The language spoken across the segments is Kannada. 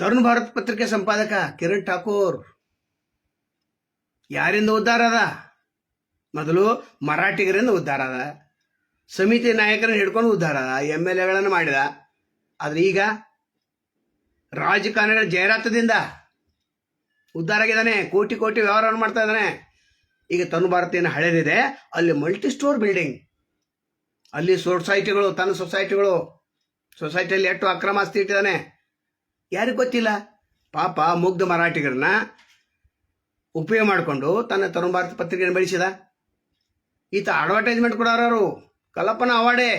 ತರುಣ್ ಭಾರತ್ ಪತ್ರಿಕೆ ಸಂಪಾದಕ ಕಿರಣ್ ಠಾಕೂರ್. ಯಾರಿಂದ ಉದ್ಧಾರ ಅದ? ಮೊದಲು ಮರಾಠಿಗರಿಂದ ಉದ್ಧಾರ ಅದ. ಸಮಿತಿ ನಾಯಕರನ್ನು ಹಿಡ್ಕೊಂಡು ಉದ್ಧಾರ ಅದ. ಎಂ ಎಲ್ ಎಗಳನ್ನು ಮಾಡಿದ. ಆದ್ರೆ ಈಗ ರಾಜಕಾರಣಿಗಳ ಜಾಹೀರಾತದಿಂದ ಉದ್ಧಾರ ಆಗಿದ್ದಾನೆ. ಕೋಟಿ ಕೋಟಿ ವ್ಯವಹಾರವನ್ನು ಮಾಡ್ತಾ ಇದ್ದಾನೆ. ಈಗ ತನು ಭಾರತ ಏನು ಹಳೆದಿದೆ. ಅಲ್ಲಿ ಮಲ್ಟಿ ಸ್ಟೋರ್ ಬಿಲ್ಡಿಂಗ್ ಅಲ್ಲಿ ಸೊಸೈಟಿಗಳು ತನ್ನ ಸೊಸೈಟಿಗಳು ಸೊಸೈಟಿಯಲ್ಲಿ ಎಷ್ಟು ಅಕ್ರಮ ಆಸ್ತಿ ಇಟ್ಟಿದ್ದಾನೆ. ಯಾರಿಗೂ ಗೊತ್ತಿಲ್ಲ? ಪಾಪ ಮುಗ್ಧ ಮರಾಠಿಗರನ್ನ ಉಪಯೋಗ ಮಾಡಿಕೊಂಡು ತನ್ನ ತರುಣ ಭಾರತ ಪತ್ರಿಕೆಯನ್ನು ಬೆಳೆಸಿದ. ಈತ ಅಡ್ವರ್ಟೈಸ್ಮೆಂಟ್ ಕೊಡೋರು ಕಲ್ಲಪ್ಪನ ಅವಾರ್ಡೇ.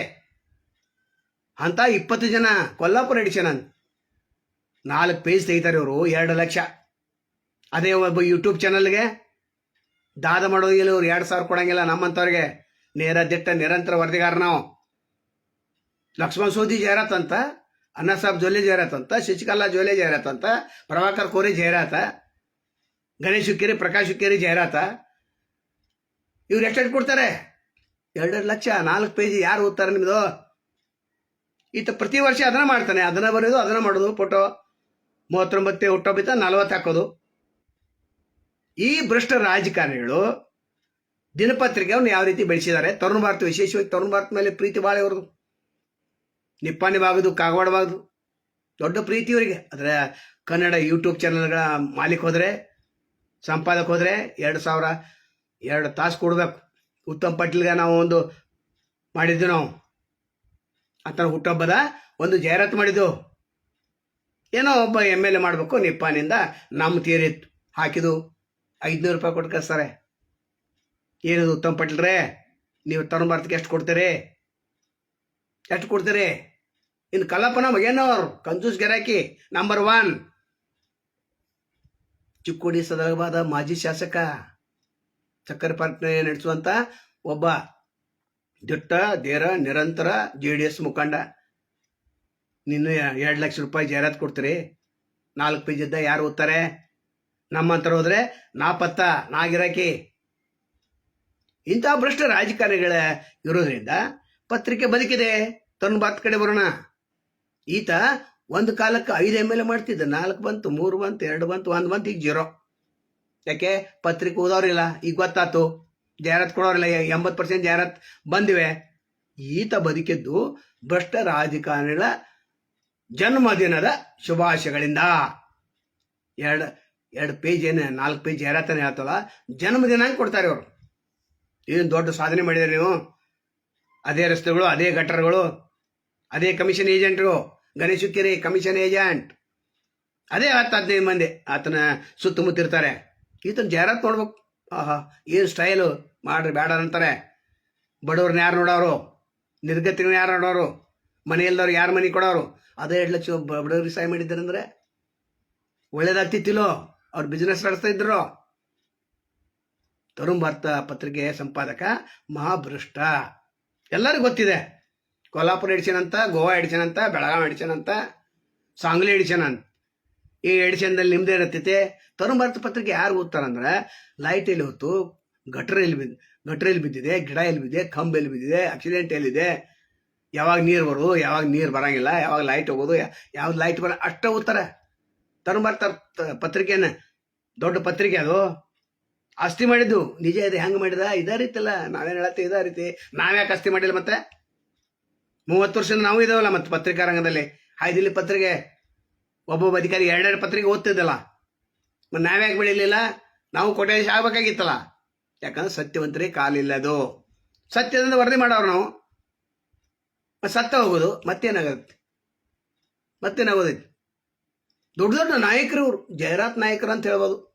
ಅಂತ ಇಪ್ಪತ್ತು ಜನ ಕೊಲ್ಲಾಪುರ ಎಡಿಷನ್ ಅಂತ ನಾಲ್ಕು ಪೇಜ್ ತೆಗಿತಾರೆ ಇವರು, ಎರಡು ಲಕ್ಷ. ಅದೇ ಒಬ್ಬ ಯೂಟ್ಯೂಬ್ ಚಾನಲ್ಗೆ ದಾದ ಮಾಡೋದಿಲ್ಲ ಇವ್ರು, ಎರಡು ಸಾವಿರ ಕೊಡಂಗಿಲ್ಲ ನಮ್ಮಂಥವ್ರಿಗೆ ನೇರ ದಿಟ್ಟ ನಿರಂತರ ವರದಿಗಾರ ನಾವು ಲಕ್ಷ್ಮಣ ಸೋದಿ ಜಾಹೀರಾತ್ ಅಂತ ಅನ್ನ ಸಾಬ್ ಜೋಲೆ ಜಾಹೀರಾತ್ ಅಂತ, ಶಶಿಕಲಾ ಜೊಲೆ ಜಾಹೀರಾತ್ ಅಂತ, ಪ್ರಭಾಕರ್ ಕೋರೆ ಜಾಹೀರಾತ ಗಣೇಶ್ ಹುಕ್ಕೇರಿ, ಪ್ರಕಾಶ್ ಹುಕ್ಕೇರಿ ಜಾಹೀರಾತ ಇವ್ರು ಎಷ್ಟೆಷ್ಟು ಕೊಡ್ತಾರೆ? ಎರಡೆರಡು ಲಕ್ಷ, ನಾಲ್ಕು ಪೇಜಿ ಯಾರು ಓದ್ತಾರೆ ನಿಮ್ಮದು ಈತ ಪ್ರತಿ ವರ್ಷ ಅದನ್ನ ಮಾಡ್ತಾನೆ, ಅದನ್ನ ಬರೆಯೋದು ಅದನ್ನ ಮಾಡೋದು ಫೋಟೋ ಮೂವತ್ತೊಂಬತ್ತೆ ಹುಟ್ಟೊಬ್ಬಿತ ನಲವತ್ತು ಹಾಕೋದು. ಈ ಭ್ರಷ್ಟ ರಾಜಕಾರಣಿಗಳು ಅವನು ಯಾವ ರೀತಿ ಬೆಳೆಸಿದ್ದಾರೆ? ತರುಣ ಭಾರತ ವಿಶೇಷವಾಗಿ ತರುಣ ಭಾರತ ಮೇಲೆ ಪ್ರೀತಿ ಬಾಳೆ ಇವ್ರದ್ದು ನಿಪ್ಪಾಣಿ ಬಾಗದು ಕಾಗವಾಡ ಬಾಗದು ದೊಡ್ಡ ಪ್ರೀತಿ ಅವರಿಗೆ. ಆದರೆ ಕನ್ನಡ ಯೂಟ್ಯೂಬ್ ಚಾನಲ್ಗಳ ಮಾಲೀಕ ಹೋದರೆ, ಸಂಪಾದಕ ಹೋದರೆ ಎರಡು ಸಾವಿರ, ಎರಡು ತಾಸು ಕೊಡಬೇಕು. ಉತ್ತಮ್ ಪಟೇಲ್ಗೆ ನಾವು ಒಂದು ಮಾಡಿದ್ವಿ ನಾವು. ಆತನ ಹುಟ್ಟಬ್ಬದ ಒಂದು ಜಾಹೀರಾತು ಮಾಡಿದ್ದು ಏನೋ ಒಬ್ಬ ಎಂ ಎಲ್ ಎ ಮಾಡಬೇಕು, ನಿಪ್ಪಾನಿಂದ ನಮ್ಮ ತೀರಿ ಹಾಕಿದು ಐದುನೂರು ರೂಪಾಯಿ ಕೊಟ್ಟು ಕಳಿಸ್ತಾರೆ. ಏನದು ಉತ್ತಮ್ ಪಟ್ಲ್ರೇ? ನೀವು ತರುಣ್ ಎಷ್ಟು ಕೊಡ್ತೀರಿ? ಎಷ್ಟು ಕೊಡ್ತೀರಿ? ಇನ್ನು ಕಲ್ಲಪ್ಪನ ಮಗೇನವ್ರು? ಕಂಜೂಸ್ ಗಿರಾಕಿ ನಂಬರ್ ಒನ್ ಚಿಕ್ಕೋಡಿ ಸದರಬಾದ ಮಾಜಿ ಶಾಸಕ, ಸಕ್ಕರೆ ಪಾರ್ಕ್ ನಡೆಸುವಂತ ಒಬ್ಬ ದಿಟ್ಟ ದೇರ ನಿರಂತರ ಜೆ ಡಿ ಎಸ್ ಮುಖಂಡ. ನಿನ್ನ ಎರಡು ಲಕ್ಷ ರೂಪಾಯಿ ಜಾಹೀರಾತು ಕೊಡ್ತೀರಿ. ನಾಲ್ಕು ಪೇಜ್ ಇದ್ದ ಯಾರು ಓದ್ತಾರೆ? ನಮ್ಮಂತರ ಹೋದ್ರೆ ನಾ ಪತ್ತ ನಾಗಿರಾಕಿ. ಇಂಥ ಭ್ರಷ್ಟ ರಾಜಕಾರಣಿಗಳ ಇರೋದ್ರಿಂದ ಪತ್ರಿಕೆ ಬದುಕಿದೆ. ತನ್ನ ಬಾತ್ ಕಡೆ ಬರೋಣ. ಈತ ಒಂದು ಕಾಲಕ್ಕೆ ಐದು ಎಂ ಎಲ್ ಎ ಮಾಡ್ತಿದ್ದ. ನಾಲ್ಕು ಬಂತು, ಮೂರು ಬಂತು, ಎರಡು ಬಂತು, ಒಂದು ಬಂತು, ಈಗ ಜೀರೋ ಯಾಕೆ? ಪತ್ರಿಕೆ ಓದೋರಿಲ್ಲ. ಈಗ ಗೊತ್ತಾತು ಜಾಹೀರಾತು ಕೊಡೋರಿಲ್ಲ. ಎಂಬತ್ತು ಪರ್ಸೆಂಟ್ ಜಾಹೀರಾತು ಬಂದಿವೆ. ಈತ ಬದುಕಿದ್ದು ಭ್ರಷ್ಟ ರಾಜಕಾರಣಿಗಳ ಜನ್ಮದಿನದ ಶುಭಾಶಯಗಳಿಂದ. ಎರಡು ಎರಡು ಪೇಜ್ ಏನು, ನಾಲ್ಕು ಪೇಜ್ ಜಾಹೀರಾತನೇ ಹೇಳ್ತಲ್ಲ. ಜನ್ಮದಿನ ಕೊಡ್ತಾರೆ ಅವರು ಏನು ದೊಡ್ಡ ಸಾಧನೆ ಮಾಡಿದ್ರೆ ನೀವು? ಅದೇ ರಸ್ತೆಗಳು, ಅದೇ ಗಟ್ಟರ್ಗಳು ಅದೇ ಕಮಿಷನ್ ಏಜೆಂಟ್ರು ಗಣೇಶ್ ಕೆರೆ ಕಮಿಷನ್ ಏಜೆಂಟ್ ಅದೇ ಹತ್ತು ಹದಿನೈದು ಮಂದಿ ಆತನ ಸುತ್ತಮುತ್ತಿರ್ತಾರೆ. ಈತನ ಜಾಹೀರಾತು ನೋಡ್ಬೇಕು. ಆಹಾ, ಏನು ಸ್ಟೈಲು ಮಾಡ್ರಿ ಬೇಡ ಅಂತಾರೆ. ಬಡವ್ರನ್ನ ಯಾರು ನೋಡೋರು? ನಿರ್ಗತಿಗಳನ್ನ ಯಾರು ನೋಡೋರು? ಮನೆ ಇಲ್ದವ್ರು ಯಾರು ಮನೆ ಕೊಡೋರು? ಅದೇ ಎರಡು ಲಕ್ಷ ಬಡವ್ರಿಗೆ ಸಹಾಯ ಮಾಡಿದ್ದಾರೆ ಅಂದ್ರೆ ಒಳ್ಳೇದಾಗ್ತಿತ್ತಿಲ್ಲೋ ಅವ್ರು ಬಿಸ್ನೆಸ್ ನಡೆಸ್ತಾ ಇದ್ರು. ತರುಣ್ ಪತ್ರಿಕೆ ಸಂಪಾದಕ ಮಹಾಭ್ರಷ್ಟ. ಎಲ್ಲರಿಗೂ ಗೊತ್ತಿದೆ. ಕೊಲ್ಲಾಪುರ ಅಂತ ಗೋವಾ ಅಂತ ಬೆಳಗಾವಿ ಅಂತ ಸಾಂಗ್ಲಿ ಅಂತ ಈ ಎಡಿಷನ್ದಲ್ಲಿ ನಿಮ್ದೇ ಇರತ್ತೈತೆ. ತರುಣ್ ಭಾರತ ಪತ್ರಿಕೆ ಯಾರು ಓದ್ತಾರಂದ್ರೆ ಲೈಟ್ ಎಲ್ಲಿ ಹೊತ್ತು ಗಟ್ರ ಎಲ್ಲಿ ಬಿದ್ದು ಗಟ್ರ ಎಲ್ಲಿ ಬಿದ್ದಿದೆ, ಗಿಡ ಎಲ್ಲಿ ಬಿದ್ದಿದೆ, ಕಂಬ ಎಲ್ಲಿ ಬಿದ್ದಿದೆ ಆಕ್ಸಿಡೆಂಟ್ ಎಲ್ಲಿದೆ ಯಾವಾಗ ನೀರು ಬರೋದು, ಯಾವಾಗ ನೀರು ಬರಂಗಿಲ್ಲ, ಯಾವಾಗ ಲೈಟ್ ಹೋಗೋದು ಯಾವ ಲೈಟ್ ಬರ, ಅಷ್ಟ ಓದ್ತಾರೆ. ತರುಣ್ ಭಾರತ ಪತ್ರಿಕೆನ, ದೊಡ್ಡ ಪತ್ರಿಕೆ ಅದು. ಆಸ್ತಿ ಮಾಡಿದ್ದು, ನಿಜ ಇದೆ, ಹೆಂಗೆ ಮಾಡಿದ, ಇದೇ ರೀತಿಲ್ಲ ನಾವೇನು ಹೇಳತ್ತೆ, ಇದೇ ರೀತಿ. ನಾವ್ಯಾಕೆ ಆಸ್ತಿ ಮಾಡಿಲ್ಲ ಮತ್ತೆ? ಮೂವತ್ತು ವರ್ಷದಿಂದ ನಾವು ಇದಾವಲ್ಲ ಮತ್ತೆ ಪತ್ರಿಕಾ ರಂಗದಲ್ಲಿ? ಹೈದಿಲಿ ಪತ್ರಿಕೆ, ಒಬ್ಬೊಬ್ಬ ಅಧಿಕಾರಿ ಎರಡೆರಡು ಪತ್ರಿಕೆ ಓದ್ತಿದ್ದಲ್ಲ. ಮತ್ತು ನಾವ್ಯಾಕೆ ಬೆಳಿಲಿಲ್ಲ? ನಾವು ಕೋಟೇಶ್ ಆಗ್ಬೇಕಾಗಿತ್ತಲ್ಲ. ಯಾಕಂದ್ರೆ ಸತ್ಯವಂತರಿಗೆ ಕಾಲಿಲ್ಲದು. ಸತ್ಯದಿಂದ ವರದಿ ಮಾಡೋರು ನಾವು. ಮತ್ತೆ ಸತ್ತ ಹೋಗೋದು ಮತ್ತೇನಾಗತ್ತೆ ಮತ್ತೇನಾಗೋದೈತಿ ದೊಡ್ಡ ದೊಡ್ಡ ನಾಯಕರು ಇವ್ರು. ಜಯರಾತ್ ನಾಯಕರು ಅಂತ ಹೇಳ್ಬೋದು.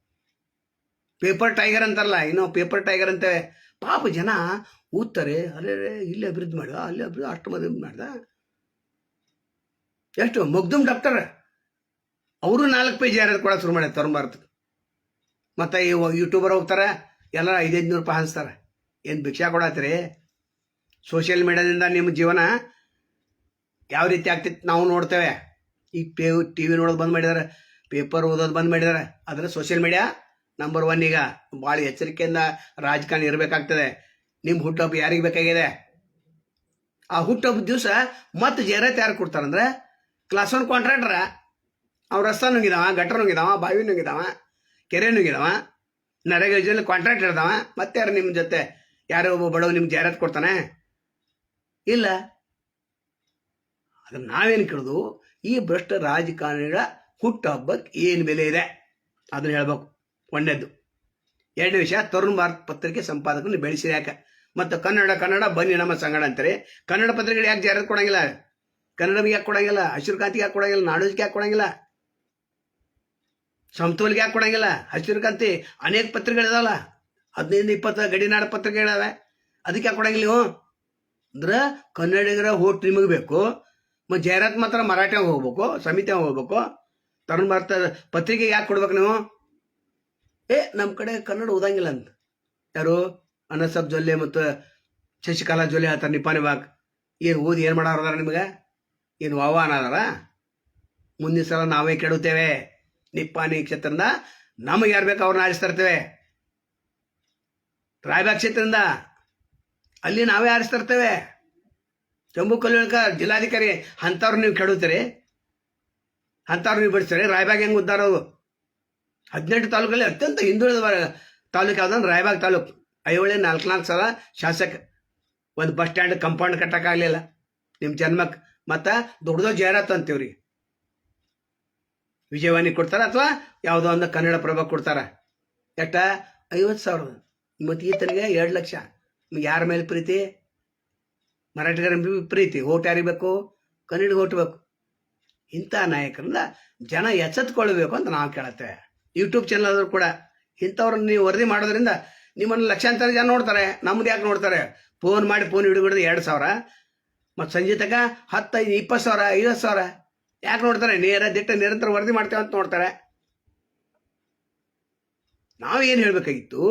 ಪೇಪರ್ ಟೈಗರ್ ಅಂತಾರಲ್ಲ, ಏನೋ ಪೇಪರ್ ಟೈಗರ್ ಅಂತ. ಪಾಪ ಜನ ಓದ್ತಾರೆ ಅರೆ ಇಲ್ಲಿ ಅಭಿವೃದ್ಧಿ ಮಾಡ ಅಲ್ಲಿ ಅಭಿವೃದ್ಧಿ, ಅಷ್ಟು ಮದುವೆ ಮಾಡ್ದ. ಎಷ್ಟು ಮುಗ್ದುಮ್ ಡಾಕ್ಟರ್ ಅವರು ನಾಲ್ಕು ಪೇಜ್ ಯಾರು ಕೊಡೋಕೆ ಶುರು ಮಾಡ್ಯಾರ ಭಾರತ. ಮತ್ತು ಈ ಯೂಟ್ಯೂಬರ್ ಹೋಗ್ತಾರೆ ಎಲ್ಲ ಐದೈದು ನೂರು ರೂಪಾಯಿ ಹಂಚ್ತಾರೆ. ಏನು ಭಿಕ್ಷಾ ಕೊಡತ್ತೀರಿ? ಸೋಷಿಯಲ್ ಮೀಡಿಯಾದಿಂದ ನಿಮ್ಮ ಜೀವನ ಯಾವ ರೀತಿ ಆಗ್ತಿತ್ತು ನಾವು ನೋಡ್ತೇವೆ. ಈಗ ಪೇ ಟಿ ವಿ ನೋಡೋದು ಬಂದ್ ಮಾಡಿದ್ದಾರೆ ಪೇಪರ್ ಓದೋದು ಬಂದ್ ಮಾಡಿದ್ದಾರೆ ಆದರೆ ಸೋಷಿಯಲ್ ಮೀಡಿಯಾ ನಂಬರ್ ಒನ್ ಈಗ. ಭಾಳ ಎಚ್ಚರಿಕೆಯಿಂದ ರಾಜಕಾರಣ ಇರಬೇಕಾಗ್ತದೆ. ನಿಮ್ಮ ಹುಟ್ಟುಹಬ್ಬ ಯಾರಿಗೆ ಬೇಕಾಗಿದೆ? ಆ ಹುಟ್ಟುಹಬ್ಬದ ದಿವಸ ಮತ್ತೆ ಜೇರೆ ಯಾರು ಕೊಡ್ತಾರಂದ್ರೆ? ಕ್ಲಾಸ್ ಒನ್ ಕಾಂಟ್ರಾಕ್ಟ್ರ ಅವ್ರ ರಸ್ತ ನುಂಗಿದಾವ ಗಟ್ರ ನುಂಗಿದಾವ, ಬಾವಿ ನುಂಗಿದಾವ, ಕೆರೆ ನುಂಗಿದಾವ ನರೇಗಾ ಯೋಜನೆ ಕಾಂಟ್ರಾಕ್ಟ್ ಹಿಡ್ದಾವ ಮತ್ತೆ ಯಾರು ನಿಮ್ಮ ಜೊತೆ? ಯಾರೋ ಒಬ್ಬ ಬಡವ ನಿಮ್ಗೆ ಜಾಹೀರಾತು ಕೊಡ್ತಾನೆ? ಇಲ್ಲ. ಅದನ್ನ ನಾವೇನು ಕೇಳೋದು? ಈ ಭ್ರಷ್ಟ ರಾಜಕಾರಣಿಗಳ ಹುಟ್ಟು ಹಬ್ಬಕ್ಕೆ ಏನು ಬೆಲೆ ಇದೆ? ಅದನ್ನ ಹೇಳ್ಬೇಕು. ಒಂದನೇದ್ದು ಎರಡನೇ ವಿಷಯ, ತರುಣ್ ಭಾರತ್ ಪತ್ರಿಕೆ ಸಂಪಾದಕನ ಬೆಳೆಸಿ ಯಾಕೆ? ಮತ್ತು ಕನ್ನಡ ಕನ್ನಡ ಬನ್ನಿ ನಮ್ಮ ಸಂಗಡ ಅಂತಾರೆ. ಕನ್ನಡ ಪತ್ರಿಕೆಗಳು ಯಾಕೆ ಜಾಹೀರಾತು ಕೊಡಂಗಿಲ್ಲ? ಕನ್ನಡಮಿಗೆ ಯಾಕೆ ಕೊಡಂಗಿಲ್ಲ? ಹಸಿರು ಕ್ರಾಂತಿಗೆ ಯಾಕೆ ಕೊಡಂಗಿಲ್ಲ? ನಾಡೋಜಿಗೆ ಯಾಕೆ ಕೊಡಂಗಿಲ್ಲ? ಸಮತೋಲಿಗೆ ಯಾಕೆ ಕೊಡಂಗಿಲ್ಲ? ಹಸಿರು ಕ್ರಾಂತಿ ಅನೇಕ ಪತ್ರಿಕೆಗಳಿದಾವಲ್ಲ ಹದಿನೈದು ಇಪ್ಪತ್ತು ಗಡಿನಾಡ ಪತ್ರಿಕೆಗಳಿದಾವೆ ಅದಕ್ಕೆ ಯಾಕೆ ಕೊಡಂಗಿಲ್ಲ ನೀವು? ಅಂದ್ರೆ ಕನ್ನಡಿಗರ ಓಟ್ ನಿಮಗೆ ಬೇಕು. ಮತ್ತು ಜಾಹೀರಾತು ಮಾತ್ರ ಮರಾಠಿಯಾಗ ಹೋಗ್ಬೇಕು ಸಮಿತಿಯಾಗ ಹೋಗ್ಬೇಕು. ತರುಣ್ ಭಾರತ ಪತ್ರಿಕೆಗೆ ಯಾಕೆ ಕೊಡ್ಬೇಕು ನೀವು? ಏ ನಮ್ಮ ಕಡೆ ಕನ್ನಡ ಓದಂಗಿಲ್ಲ ಅಂತ. ಯಾರು? ಅನಸಬ್ ಜೊಲ್ಲೆ ಮತ್ತು ಶಶಿಕಲಾ ಜೊಲ್ಲೆ ಹೇಳ್ತಾರೆ ನಿಪಾನಿ ಬಾಕ್ ಏನು ಓದಿ ಏನು ಮಾಡೋದಾರ ನಿಮಗೆ? ಏನು ವಾವಾನ ಅದಾರ ಮುಂದಿನ ಸಲ ನಾವೇ ಕೆಡುತ್ತೇವೆ ನಿಪ್ಪಾನಿ ಕ್ಷೇತ್ರದಿಂದ ನಮಗೆ ಯಾರು ಬೇಕು ಅವ್ರನ್ನ ಆರಿಸ್ತಾ ಇರ್ತೇವೆ. ರಾಯಬಾಗ್ ಕ್ಷೇತ್ರದಿಂದ ಅಲ್ಲಿ ನಾವೇ ಆರಿಸ್ತಾ ಇರ್ತೇವೆ. ಜಂಬೂ ಕಲ್ಯಾಣಕ ಜಿಲ್ಲಾಧಿಕಾರಿ ಅಂಥವ್ರು ನೀವು ಕೆಡುತ್ತೀರಿ ಅಂಥವ್ರು ನೀವು ಬಿಡಿಸ್ತೀರಿ. ರಾಯಬಾಗ್ ಹೆಂಗೆ ಉದ್ದಾರೋದು ಹದಿನೆಂಟು ತಾಲೂಕಲ್ಲಿ ಅತ್ಯಂತ ಹಿಂದುಳಿದ ತಾಲೂಕು ಯಾವ್ದಂದ್ರೆ ರಾಯಬಾಗ್ ತಾಲೂಕು. ಐಹೊಳೆ ನಾಲ್ಕು ನಾಲ್ಕು ಸಲ ಶಾಸಕ ಒಂದು ಬಸ್ ಸ್ಟ್ಯಾಂಡ್ ಕಂಪೌಂಡ್ ಕಟ್ಟಕ್ಕಾಗಲಿಲ್ಲ. ನಿಮ್ಮ ಜನ್ಮಕ್ಕೆ ಮತ್ತು ದೊಡ್ಡದೋ ಜಾಹೀರಾತು ಅಂತೀವ್ರಿ. ವಿಜಯವಾಣಿ ಕೊಡ್ತಾರ ಅಥವಾ ಯಾವುದೋ ಒಂದು ಕನ್ನಡ ಪ್ರಭ ಕೊಡ್ತಾರ. ಎಷ್ಟ ಐವತ್ತು ಸಾವಿರದ. ಮತ್ತು ಈತನಿಗೆ ಎರಡು ಲಕ್ಷ. ಯಾರ ಮೇಲೆ ಪ್ರೀತಿ? ಮರಾಠಿಗರ ಪ್ರೀತಿ. ಓಟ್ ಯಾರಿಬೇಕು ಕನ್ನಡಿಗೆ ಓಟ್ಬೇಕು ಇಂಥ ನಾಯಕರಿಂದ ಜನ ಎಚ್ಚೆತ್ಕೊಳ್ಬೇಕು ಅಂತ ನಾವು ಕೇಳತ್ತೇವೆ. ಯೂಟ್ಯೂಬ್ ಚಾನಲ್ ಆದರೂ ಕೂಡ ಇಂಥವ್ರನ್ನ ನೀವು ವರದಿ ಮಾಡೋದ್ರಿಂದ ನಿಮ್ಮನ್ನು ಲಕ್ಷಾಂತರ ಜನ ನೋಡ್ತಾರೆ ನಮ್ದು ಯಾಕೆ ನೋಡ್ತಾರೆ? ಫೋನ್ ಮಾಡಿ ಫೋನ್ ಹಿಡಿದು ಎರಡು ಸಾವಿರ, ಮತ್ತು ಸಂಜೆ ತಗ ಹತ್ತೈದು, ಇಪ್ಪತ್ತು ಸಾವಿರ, ಐವತ್ತು ಸಾವಿರ. ಯಾಕೆ ನೋಡ್ತಾರೆ? ನೇರ ದಿಟ್ಟ ನಿರಂತರ ವರದಿ ಮಾಡ್ತೇವೆ ಅಂತ ನೋಡ್ತಾರೆ. ನಾವೇನು ಹೇಳಬೇಕಾಗಿತ್ತು?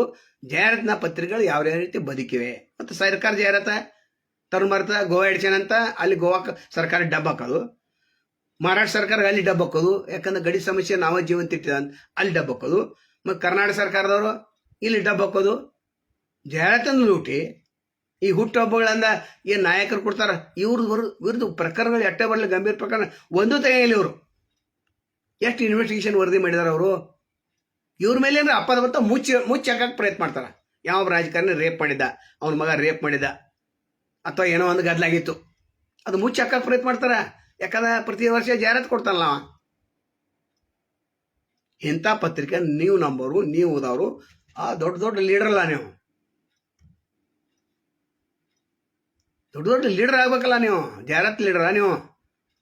ಜಾಹೀರಾತಿನ ಪತ್ರಿಕೆಗಳು ಯಾವ ರೀತಿ ಬದುಕಿವೆ? ಮತ್ತು ಸರ್ಕಾರ ಜಾಹೀರಾತ ತರುಮರ್ತ ಗೋವಾ ಎಡ್ಚನ್ ಅಂತ, ಅಲ್ಲಿ ಗೋವಾ ಸರ್ಕಾರ ಡಬ್ಬ ಹಾಕೋದು. ಮಹಾರಾಷ್ಟ್ರ ಸರ್ಕಾರ ಅಲ್ಲಿ ಡಬ್ಬ ಹಾಕೋದು ಯಾಕಂದ್ರೆ ಗಡಿ ಸಮಸ್ಯೆ, ನಾವ ಜೀವಂತ ಇಟ್ಟಿದ ಅಂತ ಅಲ್ಲಿ ಡಬ್ಬ ಹಾಕೋದು ಮತ್ತು ಕರ್ನಾಟಕ ಸರ್ಕಾರದವರು ಇಲ್ಲಿ ಡಬ್ಬ ಹಾಕೋದು ಜಾಹೀರಾತನ್ನು ಲೂಟಿ, ಈ ಹುಟ್ಟುಹಬ್ಬಗಳಂದ ಏನು ನಾಯಕರು ಕೊಡ್ತಾರ? ಇವ್ರದ್ದು ಇವ್ರದ್ದು ವಿರುದ್ಧ ಪ್ರಕರಣಗಳು ಎಟ್ಟೆ ಬರಲಿ ಗಂಭೀರ ಪ್ರಕರಣ. ಒಂದೂ ತೆಗೆಯಲಿ ಇವರು. ಎಷ್ಟು ಇನ್ವೆಸ್ಟಿಗೇಷನ್ ವರದಿ ಮಾಡಿದಾರೆ ಅವರು? ಇವ್ರ ಮೇಲೆ ಅಂದ್ರೆ ಅಪ್ಪದ ಬರ್ತಾ ಮುಚ್ಚಿ ಮುಚ್ಚಿ ಹಾಕಕ್ಕೆ ಪ್ರಯತ್ನ ಮಾಡ್ತಾರೆ. ಯಾವ ರಾಜಕಾರಣಿ ರೇಪ್ ಮಾಡಿದ್ದ? ಅವನ ಮಗ ರೇಪ್ ಮಾಡಿದ್ದ? ಅಥವಾ ಏನೋ ಒಂದು ಗದ್ಲಾಗಿತ್ತು. ಅದು ಮುಚ್ಚಿ ಹಾಕಕ್ಕೆ ಪ್ರಯತ್ನ ಮಾಡ್ತಾರೆ? ಯಾಕಂದ್ರೆ ಪ್ರತಿ ವರ್ಷ ಜಾಹೀರಾತು ಕೊಡ್ತಾನಲ್ಲ ಅವ. ಇಂಥ ಪತ್ರಿಕೆ ನೀವು ನಂಬೋರು ನೀವು ಓದೋರು ಆ ದೊಡ್ಡ ದೊಡ್ಡ ಲೀಡರ್ ಅಲ್ಲ ನೀವು. ದೊಡ್ಡ ದೊಡ್ಡ ಲೀಡರ್ ಆಗ್ಬೇಕಲ್ಲ ನೀವು. ಜಾಹೀರಾತು ಲೀಡರ ನೀವು.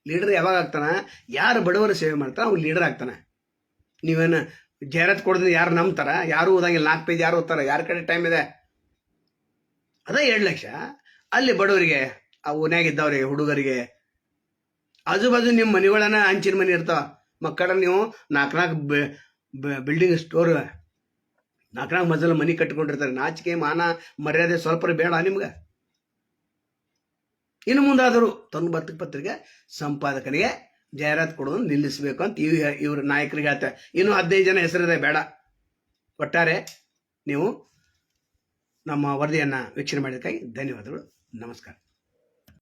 ಲೀಡರ್ ಯಾವಾಗ ಆಗ್ತಾನ? ಯಾರು ಬಡವರ ಸೇವೆ ಮಾಡ್ತಾನೆ ಅವ್ನು ಲೀಡರ್ ಆಗ್ತಾನೆ. ನೀವೇನು ಜಾಹೀರಾತು ಕೊಡೋದ್ರೆ ಯಾರು ನಂಬ್ತಾರ? ಯಾರು ಓದಂಗಿಲ್ಲ? ನಾಲ್ಕು ಪೇಜ್ ಯಾರು ಓದ್ತಾರ? ಯಾರ ಕಡೆ ಟೈಮ್ ಇದೆ? ಅದೇ ಎರಡು ಲಕ್ಷ. ಅಲ್ಲಿ ಬಡವರಿಗೆ, ಆ ಓನ್ಯಾಗಿದ್ದವ್ರಿಗೆ ಹುಡುಗರಿಗೆ ಆಜು ಬಾಜು ನಿಮ್ಮ ಮನೆಗಳನ್ನ ಹಂಚಿನ ಮನೆ ಇರ್ತಾವ. ಮಕ್ಕಳ ನೀವು ನಾಲ್ಕು ನಾಲ್ಕು ಬಿಲ್ಡಿಂಗ್ ಸ್ಟೋರ್ ನಾಲ್ಕು ನಾಲ್ಕು ಮಜಲ ಮನೆ ಕಟ್ಕೊಂಡಿರ್ತಾರೆ. ನಾಚಿಕೆ, ಮಾನ, ಮರ್ಯಾದೆ ಸ್ವಲ್ಪ ಬೇಡ ನಿಮ್ಗೆ. ಇನ್ನು ಮುಂದಾದರೂ ತನ್ನ ಬರ್ತಕ ಪತ್ರಿಕೆ ಸಂಪಾದಕನಿಗೆ ಜಾಹೀರಾತು ಕೊಡೋದನ್ನು ನಿಲ್ಲಿಸಬೇಕು ಅಂತ ಇವ್ ಇವ್ರ ನಾಯಕರಿಗೆ ಹೇಳ್ತಾರೆ ಇನ್ನು ಹದಿನೈದು ಜನ ಹೆಸರಿದೆ, ಬೇಡ. ಒಟ್ಟಾರೆ ನೀವು ನಮ್ಮ ವರದಿಯನ್ನು ವೀಕ್ಷಣೆ ಮಾಡಿದ್ದಕ್ಕಾಗಿ ಧನ್ಯವಾದಗಳು. ನಮಸ್ಕಾರ.